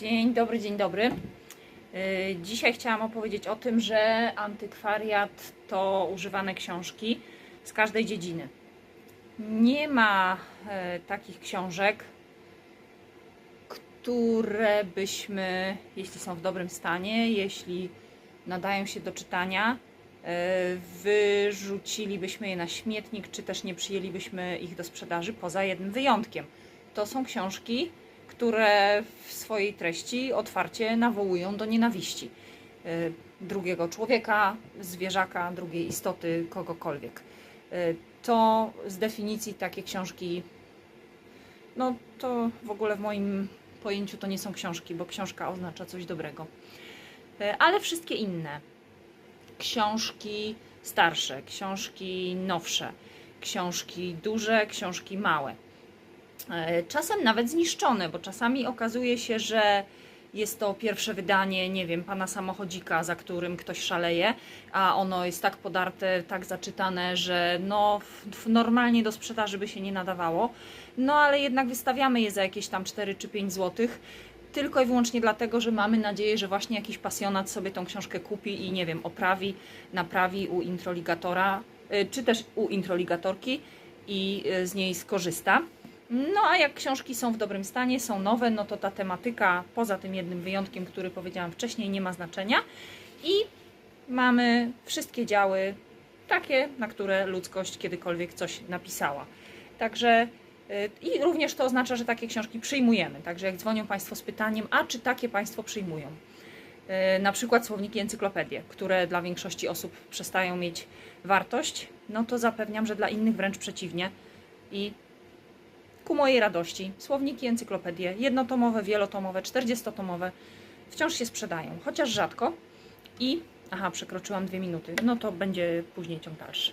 Dzień dobry, dzień dobry. Yy, Dzisiaj chciałam opowiedzieć o tym, że antykwariat to używane książki z każdej dziedziny. Nie ma e, takich książek, które byśmy, jeśli są w dobrym stanie, jeśli nadają się do czytania, e, wyrzucilibyśmy je na śmietnik, czy też nie przyjęlibyśmy ich do sprzedaży, poza jednym wyjątkiem. To są książki, które w swojej treści otwarcie nawołują do nienawiści y, drugiego człowieka, zwierzaka, drugiej istoty, kogokolwiek. Y, To z definicji takie książki, no to w ogóle w moim pojęciu to nie są książki, bo książka oznacza coś dobrego. Y, Ale wszystkie inne, książki starsze, książki nowsze, książki duże, książki małe, Czasem nawet zniszczone, bo czasami okazuje się, że jest to pierwsze wydanie, nie wiem, pana samochodzika, za którym ktoś szaleje, a ono jest tak podarte, tak zaczytane, że no normalnie do sprzedaży by się nie nadawało. No ale jednak wystawiamy je za jakieś tam 4 czy 5 złotych. Tylko i wyłącznie dlatego, że mamy nadzieję, że właśnie jakiś pasjonat sobie tą książkę kupi i nie wiem, oprawi, naprawi u introligatora, y, czy też u introligatorki i y, z niej skorzysta. No a jak książki są w dobrym stanie, są nowe, no to ta tematyka, poza tym jednym wyjątkiem, który powiedziałam wcześniej, nie ma znaczenia. I mamy wszystkie działy takie, na które ludzkość kiedykolwiek coś napisała. Także y, i również to oznacza, że takie książki przyjmujemy. Także jak dzwonią Państwo z pytaniem, a czy takie Państwo przyjmują? Y, Na przykład słowniki, encyklopedie, które dla większości osób przestają mieć wartość, no to zapewniam, że dla innych wręcz przeciwnie. I ku mojej radości słowniki, encyklopedie jednotomowe, wielotomowe, czterdziestotomowe wciąż się sprzedają, chociaż rzadko. I, aha, przekroczyłam dwie minuty, no to będzie później ciąg dalszy.